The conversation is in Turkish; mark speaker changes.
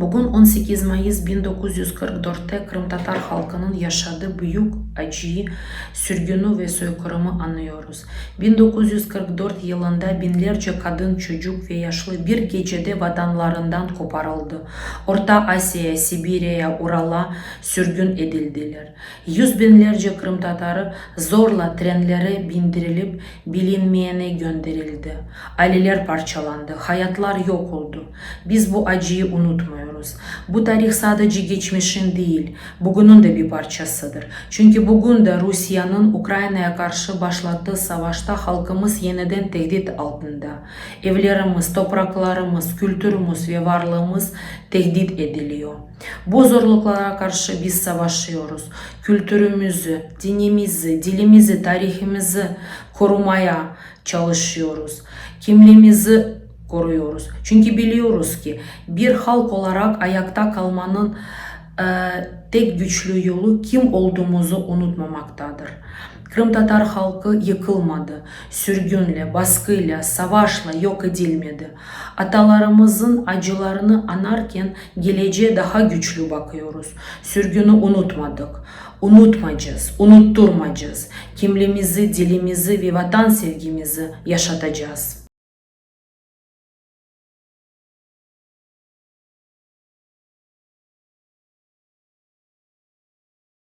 Speaker 1: Bugün 18 Mayıs 1944'te Kırım Tatar halkının yaşadığı büyük acıyı, sürgünü ve soykırımı anlıyoruz. 1944 yılında binlerce kadın, çocuk ve yaşlı bir gecede vatanlarından koparıldı. Orta Asya'ya, Sibirya'ya, Ural'a sürgün edildiler. Yüz binlerce Kırım Tatarı zorla trenlere bindirilip bilinmeyene gönderildi. Aileler parçalandı, hayatlar yok oldu. Biz bu acıyı unutmuyoruz. Bu tarih sadece geçmişin değil, bugünün de bir parçasıdır. Çünkü bugün de Rusya'nın Ukrayna'ya karşı başlattığı savaşta halkımız yeniden tehdit altında. Evlerimiz, topraklarımız, kültürümüz ve varlığımız tehdit ediliyor. Bu zorluklara karşı biz savaşıyoruz. Kültürümüzü, dinimizi, dilimizi, tarihimizi korumaya çalışıyoruz. Kimliğimizi koruyoruz. Çünkü biliyoruz ki bir halk olarak ayakta kalmanın e, tek güçlü yolu kim olduğumuzu unutmamaktadır. Kırım Tatar halkı yıkılmadı. Sürgünle, baskıyla, savaşla yok edilmedi. Atalarımızın acılarını anarken geleceğe daha güçlü bakıyoruz. Sürgünü unutmadık. Unutmayacağız, unutturmayacağız. Kimliğimizi, dilimizi ve vatan sevgimizi yaşatacağız.